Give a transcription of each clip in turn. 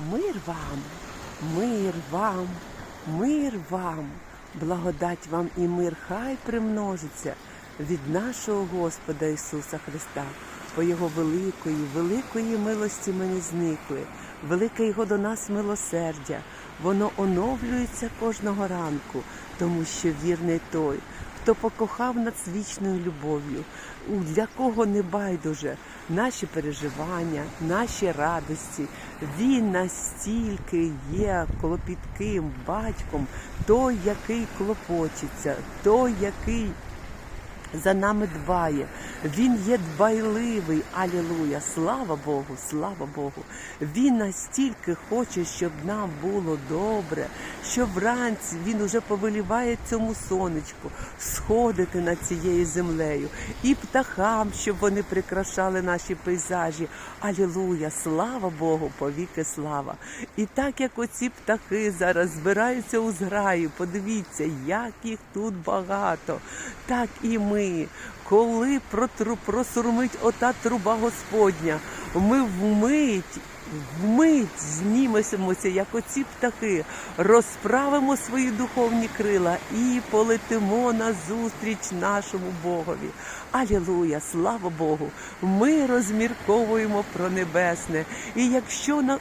Мир вам, мир вам, мир вам, благодать вам і мир хай примножиться від нашого Господа Ісуса Христа, по Його великої, великої милості ми не зникли, велике Його до нас милосердя, воно оновлюється кожного ранку, тому що вірний той, хто покохав нас вічною любов'ю, для кого не байдуже наші переживання, наші радості. Він настільки є клопітким батьком, той, який клопочеться, той, який за нами дбає. Він є дбайливий. Алілуя! Слава Богу, слава Богу. Він настільки хоче, щоб нам було добре, що вранці він уже повеліває цьому сонечку сходити над цією землею і птахам, щоб вони прикрашали наші пейзажі. Алілуя! Слава Богу, повіки слава! І так як оці птахи зараз збираються у зграї, подивіться, як їх тут багато, так і ми. Коли протру- просурмить ота труба Господня, ми вмить, вмить знімемося, як оці птахи, розправимо свої духовні крила і полетимо назустріч нашому Богові. Алілуя, слава Богу! Ми розмірковуємо про небесне. І якщо на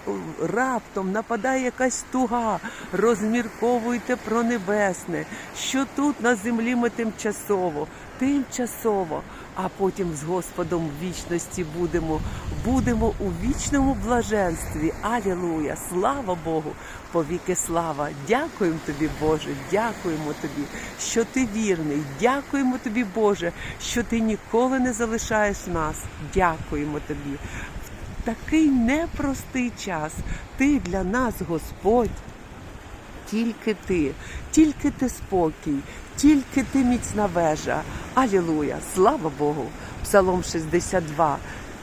раптом нападає якась туга, розмірковуйте про небесне, що тут на землі ми тимчасово, тимчасово, а потім з Господом в вічності будемо, будемо у вічному блаженстві. Алілуя! Слава Богу! Повіки слава! Дякуємо тобі, Боже, дякуємо тобі, що ти вірний. Дякуємо тобі, Боже, що ти ніколи не залишаєш нас. Дякуємо тобі. В такий непростий час ти для нас, Господь. Тільки ти, тільки ти спокій, тільки ти міцна вежа. Алілуя! Слава Богу! Псалом 62.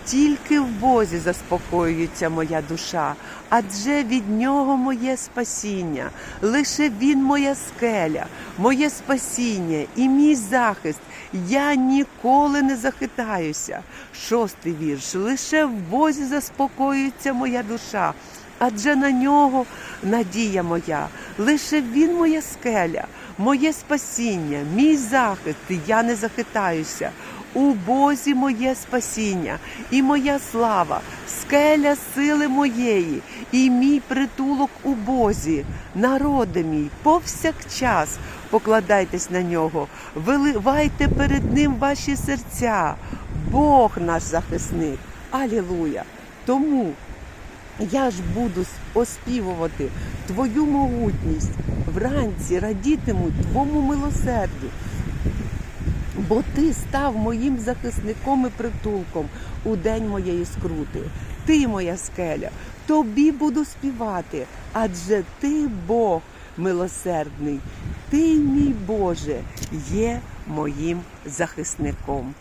Тільки в Бозі заспокоюється моя душа, адже від нього моє спасіння, лише він моя скеля, моє спасіння і мій захист. Я ніколи не захитаюся. Шостий вірш. Лише в Бозі заспокоюється моя душа адже на нього надія моя, лише він моя скеля, моє спасіння, мій захист, я не захитаюся. У Бозі моє спасіння і моя слава, скеля сили моєї, і мій притулок у Бозі, народи мій, повсякчас покладайтесь на нього, виливайте перед ним ваші серця, Бог наш захисник. Алілуя! Тому я ж буду оспівувати твою могутність, вранці радітиму твому милосердю. Бо ти став моїм захисником і притулком у день моєї скрути. Ти моя скеля, тобі буду співати, адже ти Бог милосердний, ти, мій Боже, є моїм захисником.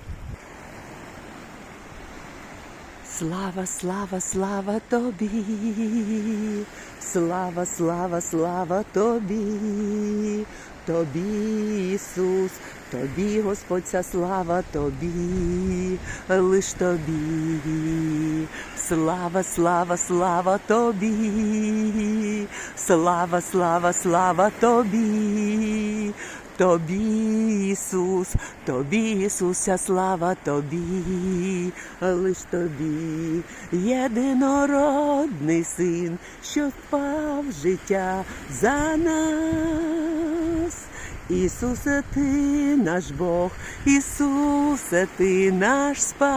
Слава, слава, слава тобі, слава, слава, слава тобі, тобі, Ісус, тобі, Господь, ця слава тобі, лиш тобі, слава, слава, слава тобі, слава, слава, слава тобі. Тобі, Ісус, тобі, Ісуся, слава тобі, лиш тобі, єдинородний син, що впав життя за нас. Ісусе, ти наш Бог, Ісусе, ти наш спас,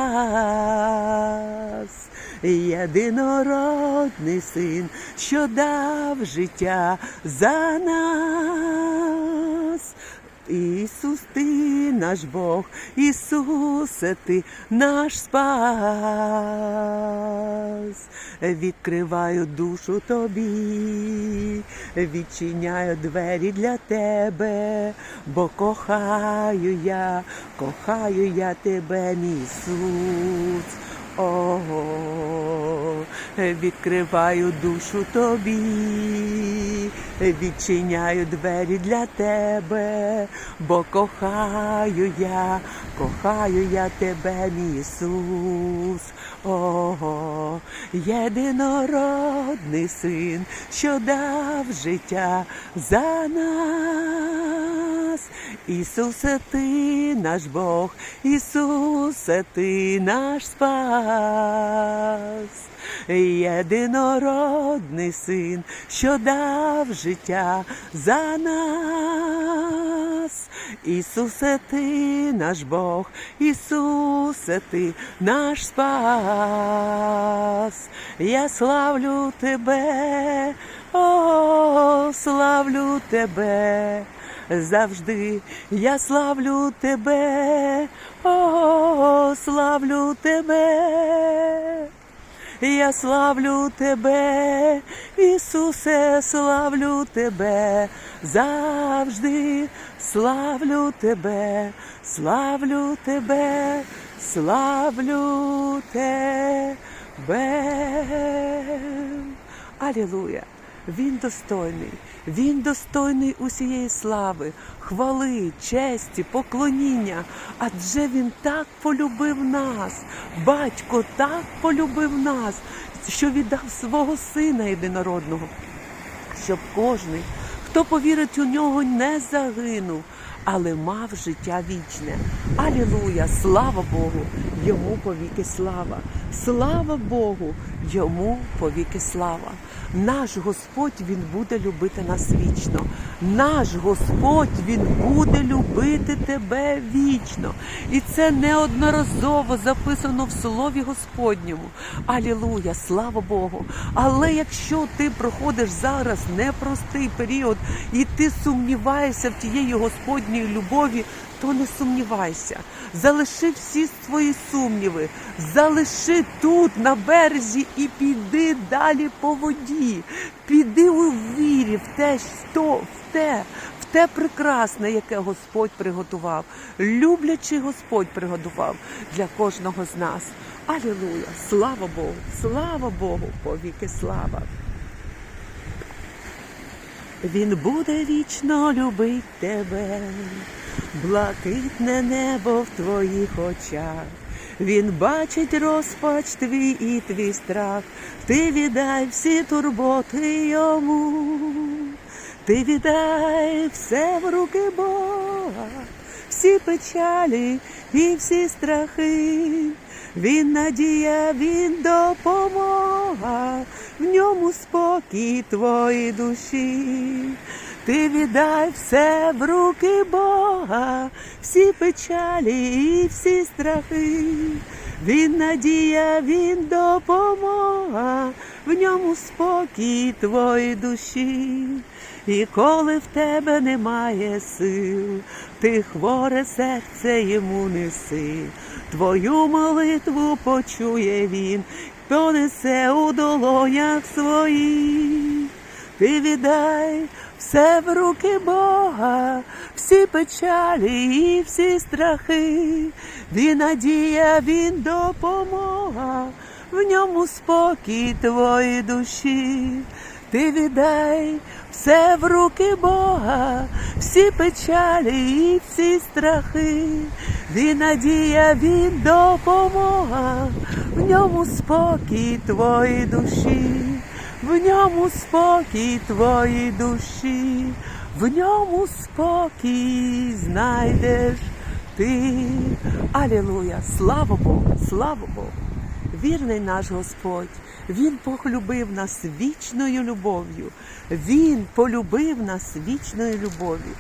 єдинородний син, що дав життя за нас. Ісус, ти наш Бог, Ісусе, ти наш спас. Відкриваю душу тобі, відчиняю двері для тебе, бо кохаю я, кохаю я тебе, мій Ісус. Ого, відкриваю душу тобі, відчиняю двері для тебе, бо кохаю я, кохаю я тебе, мій Ісус. Ого, єдинородний син, що дав життя за нас. Ісусе, ти наш Бог, Ісусе, ти наш спас. Єдинородний син, що дав життя за нас. Ісусе, ти наш Бог, Ісусе, ти наш спас. Я славлю тебе, о, славлю тебе. Завжди я славлю тебе, о, славлю тебе. Я славлю тебе, Ісусе, славлю тебе, завжди славлю тебе, славлю тебе, славлю тебе. Алілуя! Він достойний, він достойний усієї слави, хвали, честі, поклоніння. Адже він так полюбив нас, батько так полюбив нас, що віддав свого сина єдинородного, щоб кожний, хто повірить у нього, не загинув, але мав життя вічне. Алілуя! Слава Богу! Йому повіки слава! Слава Богу! Йому повіки слава! Наш Господь Він буде любити нас вічно. Наш Господь Він буде любити тебе вічно. І це неодноразово записано в Слові Господньому. Алілуя, слава Богу. Але якщо ти проходиш зараз непростий період і ти сумніваєшся в тієї Господньої любові, то не сумнівайся. Залиши всі свої сумніви, залиши тут на березі і піди далі по воді. Піди у вірі в те, що в те, в те прекрасне, яке Господь приготував. Люблячий Господь приготував для кожного з нас. Алілуя! Слава Богу! Слава Богу! Повіки слава! Він буде вічно любить тебе, блакитне небо в твоїх очах. Він бачить розпач твій і твій страх. Ти віддай всі турботи йому, ти віддай все в руки Бога, всі печалі і всі страхи. Він надія, він допомога, в ньому спокій твої душі. Ти віддай все в руки Бога, всі печалі і всі страхи. Він надія, він допомога, в ньому спокій твої душі. І коли в тебе немає сил, ти хворе серце йому неси. Твою молитву почує він, понесе у долонях своїх. Ти віддай все в руки Бога, всі печалі і всі страхи. Він надія, він допомога, в ньому спокій твої душі. Ти віддай все в руки Бога, всі печалі і всі страхи. Він надія, він допомога, в ньому спокій твої душі, в ньому спокій твої душі, в ньому спокій знайдеш ти. Алілуя! Слава Богу! Слава Богу! Вірний наш Господь, Він полюбив нас вічною любов'ю. Він полюбив нас вічною любов'ю.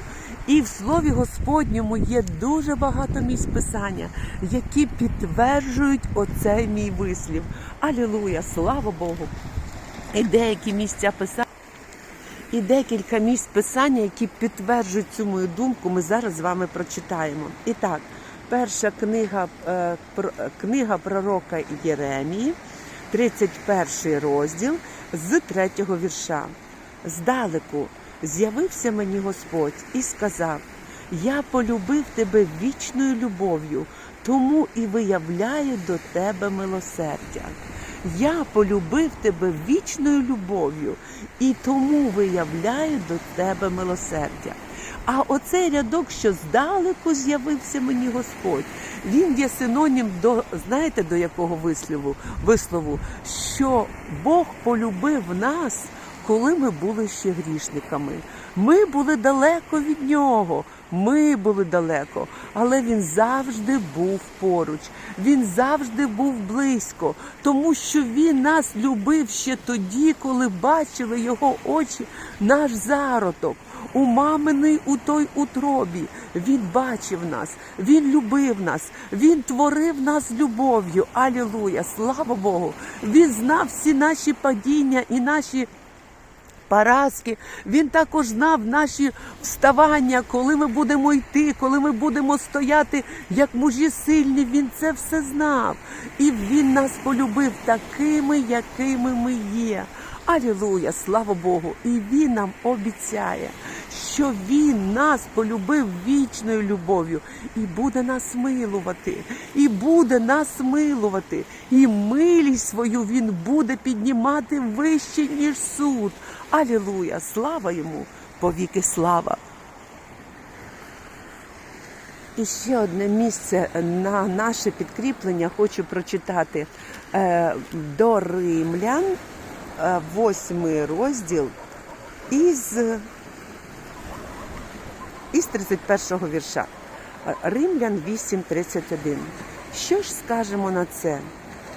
І в Слові Господньому є дуже багато місць Писання, які підтверджують оцей мій вислів. Алілуя! Слава Богу! І деякі місця Писання. І декілька місць писання, які підтверджують цю мою думку, ми зараз з вами прочитаємо. І так, перша книга, е, книга пророка Єремії, 31 розділ з 3 вірша. Здалеку з'явився мені Господь і сказав: Я полюбив тебе вічною любов'ю, тому і виявляю до тебе милосердя. Я полюбив тебе вічною любов'ю і тому виявляю до тебе милосердя. А оцей рядок, що здалеку з'явився мені Господь, він є синонім до знаєте до якого вислову? Вислову, що Бог полюбив нас, коли ми були ще грішниками. Ми були далеко від нього. Ми були далеко, але він завжди був поруч. Він завжди був близько, тому що він нас любив ще тоді, коли бачили його очі, наш зароток. У маминий у той утробі він бачив нас, він любив нас, він творив нас любов'ю. Алілуя! Слава Богу! Він знав всі наші падіння і наші поразки. Він також знав наші вставання, коли ми будемо йти, коли ми будемо стояти як мужі сильні. Він це все знав. І він нас полюбив такими, якими ми є. Алілуя, слава Богу! І він нам обіцяє, що він нас полюбив вічною любов'ю і буде нас милувати, і буде нас милувати, і милість свою він буде піднімати вище, ніж суд. Алілуя! Слава йому! Повіки слава! І ще одне місце на наше підкріплення хочу прочитати е, до римлян, восьмий розділ із, із 31 вірша. Римлян 8.31. Що ж скажемо на це?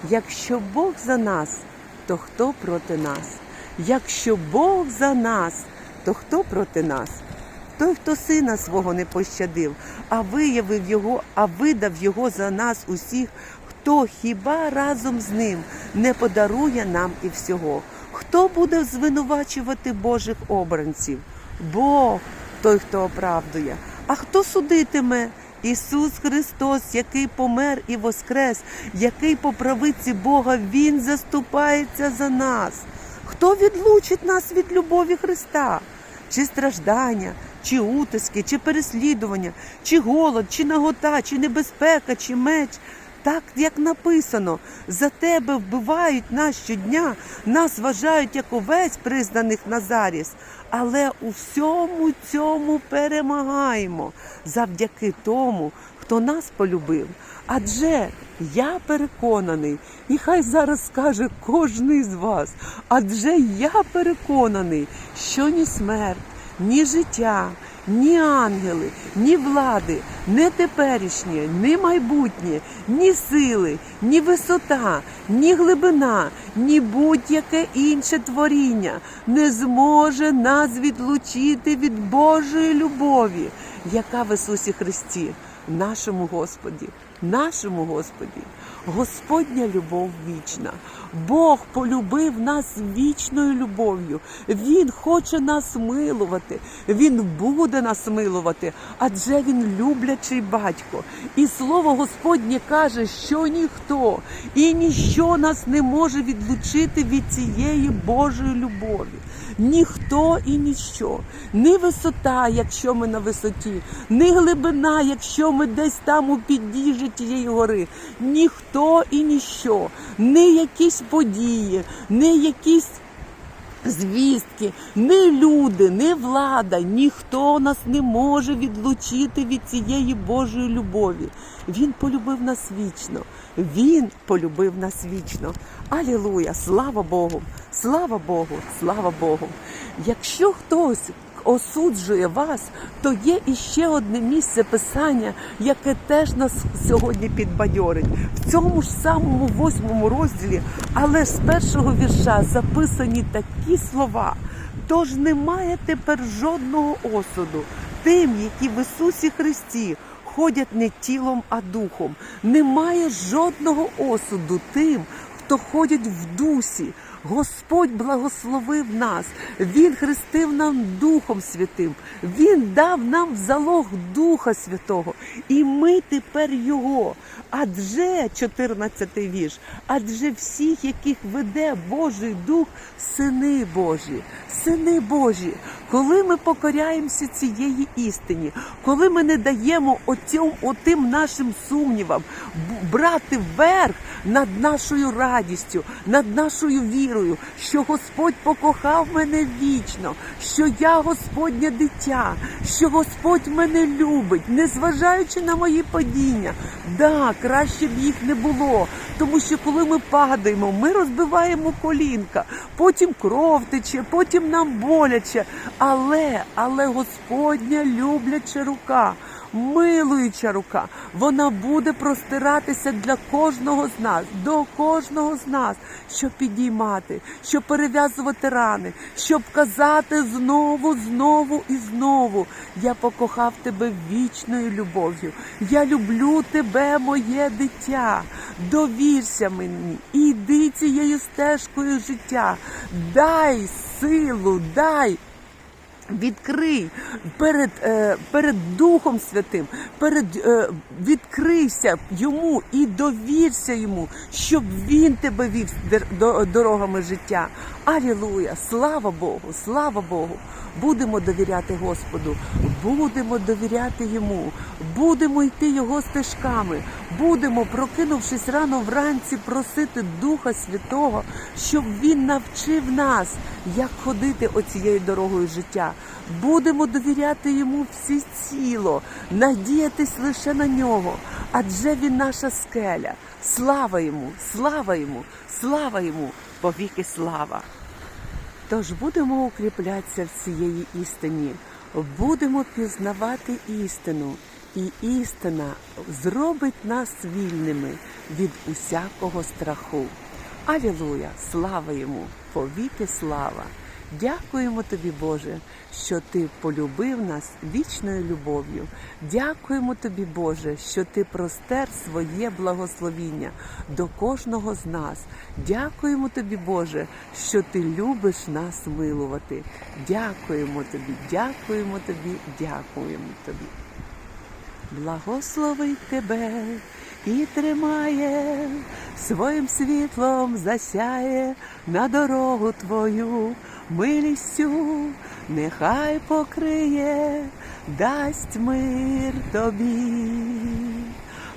Якщо Бог за нас, то хто проти нас? Якщо Бог за нас, то хто проти нас? Той, хто сина свого не пощадив, а виявив його, а видав його за нас усіх, хто хіба разом з ним не подарує нам і всього? Хто буде звинувачувати Божих обранців? Бог той, хто оправдує. А хто судитиме? Ісус Христос, який помер і воскрес, який по правиці Бога Він заступається за нас. Хто відлучить нас від любові Христа? Чи страждання, чи утиски, чи переслідування, чи голод, чи нагота, чи небезпека, чи меч. Так як написано, за тебе вбивають нас щодня, нас вважають як овець, признаних на заріз, але у всьому цьому перемагаємо завдяки тому, хто нас полюбив. Адже я переконаний, і хай зараз скаже кожний з вас, адже я переконаний, що ні смерть, ні життя, ні ангели, ні влади, не теперішнє, ні майбутнє, ні сили, ні висота, ні глибина, ні будь-яке інше творіння не зможе нас відлучити від Божої любові, яка в Ісусі Христі, нашому Господі, нашому Господі. Господня любов вічна. Бог полюбив нас вічною любов'ю. Він хоче нас милувати. Він буде нас милувати, адже він люблячий батько. І слово Господнє каже, що ніхто і ніщо нас не може відлучити від цієї Божої любові. Ніхто і ніщо, ні висота, якщо ми на висоті, ні глибина, якщо ми десь там у підніжжі тієї гори, ніхто і ніщо, ні якісь події, ні якісь звістки, ні люди, ні влада, ніхто нас не може відлучити від цієї Божої любові. Він полюбив нас вічно. Він полюбив нас вічно. Алілуя! Слава Богу! Слава Богу! Слава Богу! Якщо хтось осуджує вас, то є іще одне місце писання, яке теж нас сьогодні підбадьорить. В цьому ж самому восьмому розділі, але з першого вірша записані такі слова. Тож немає тепер жодного осуду тим, які в Ісусі Христі ходять не тілом, а духом. Немає жодного осуду тим, хто ходять в дусі. Господь благословив нас, Він хрестив нам Духом Святим, Він дав нам в залог Духа Святого, і ми тепер Його. Адже 14 вірш, адже всіх, яких веде Божий Дух, сини Божі, сини Божі, коли ми покоряємося цієї істині, коли ми не даємо отім, отим нашим сумнівам брати верх над нашою радістю, над нашою вірою, що Господь покохав мене вічно, що я Господнє дитя, що Господь мене любить, незважаючи на мої падіння. Да, краще б їх не було, тому що коли ми падаємо, ми розбиваємо колінка, потім кров тече, потім нам боляче. Але, але Господня любляча рука милуюча рука, вона буде простиратися для кожного з нас, до кожного з нас, щоб підіймати, щоб перев'язувати рани, щоб казати знову, знову і знову. Я покохав тебе вічною любов'ю. Я люблю тебе, моє дитя. Довірся мені, іди цією стежкою життя. Дай силу, дай Відкрий перед, е, перед Духом Святим, перед е, відкрийся йому і довірся йому, щоб він тебе вів дорогами життя. Алілуя! Слава Богу! Слава Богу! Будемо довіряти Господу, будемо довіряти йому, будемо йти його стежками, будемо, прокинувшись рано вранці, просити Духа Святого, щоб він навчив нас, як ходити оцією дорогою життя. Будемо довіряти йому всі ціло, надіятись лише на нього, адже він наша скеля. Слава йому, слава йому, слава йому, повіки слава. Тож будемо укріплятися в цієї істині, будемо пізнавати істину, і істина зробить нас вільними від усякого страху. Алілуя! Слава йому! Повіки слава! Дякуємо тобі, Боже, що ти полюбив нас вічною любов'ю. Дякуємо тобі, Боже, що ти простер своє благословіння до кожного з нас. Дякуємо тобі, Боже, що ти любиш нас милувати. Дякуємо тобі, дякуємо тобі, дякуємо тобі. Благословить тебе і тримає, своїм світлом засяє на дорогу твою, милістю нехай покриє, дасть мир тобі,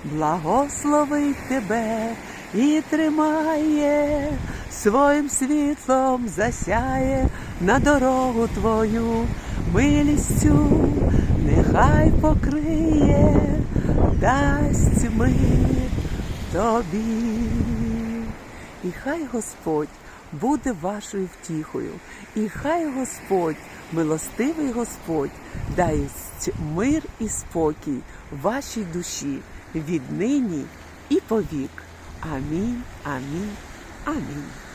благословить тебе і тримає, своїм світлом засяє на дорогу твою, милістю нехай покриє, дасть мир тобі. І хай Господь буде вашою втіхою, і хай Господь, милостивий Господь, дасть мир і спокій вашій душі віднині і повік. Амінь, амінь, амінь.